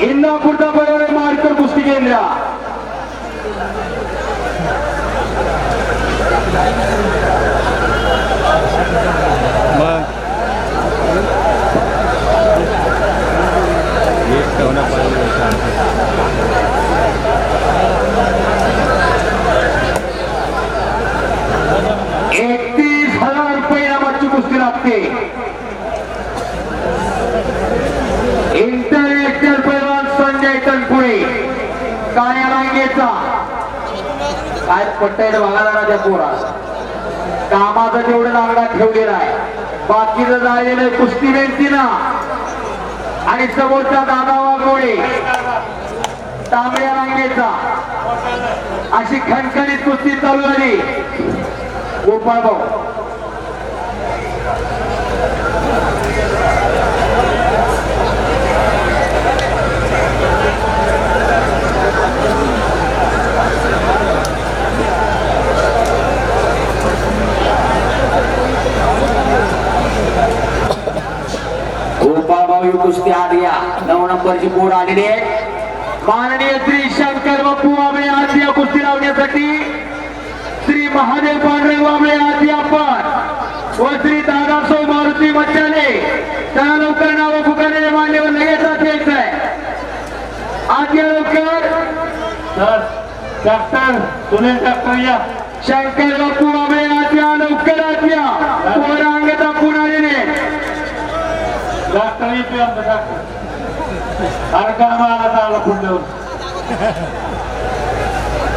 इंदापूरचा बरोबर मारकर कुस्ती केंद्र मग एकतीस हजार रुपये नामाची कुस्ती लागते काय पट्टायत बघा त्या पोरा कामाचा तेवढं नागडा ठेवलेला आहे. बाकीचं झालेलं आहे कुस्ती बेंचीना. आणि समोरचा दादा वाघोळे तांबड्या रांगेचा. अशी खणखणीत कुस्ती चालू झाली. गोपाळ भाऊ. ही कुस्ती आत घ्या नऊ नंबरची पोर आलेली आहे. माननीय श्री शंकर बापू आंबळे आज या कुस्ती लावण्यासाठी. श्री महादेव पांढरे वांबळे आजी आपण. व श्री दादासो मारुती मच्छाने त्या लवकर नाव पुकारलेले मान्यवर लगेच आहे आज या लवकर. सर डॉक्टर सुनील डॉक्टर या. शंकर बापू आंबळे आज या लवकर आत या पोर अंग दाखवून आलेले डॉक्टर येतोय आमचा अरे का मला आला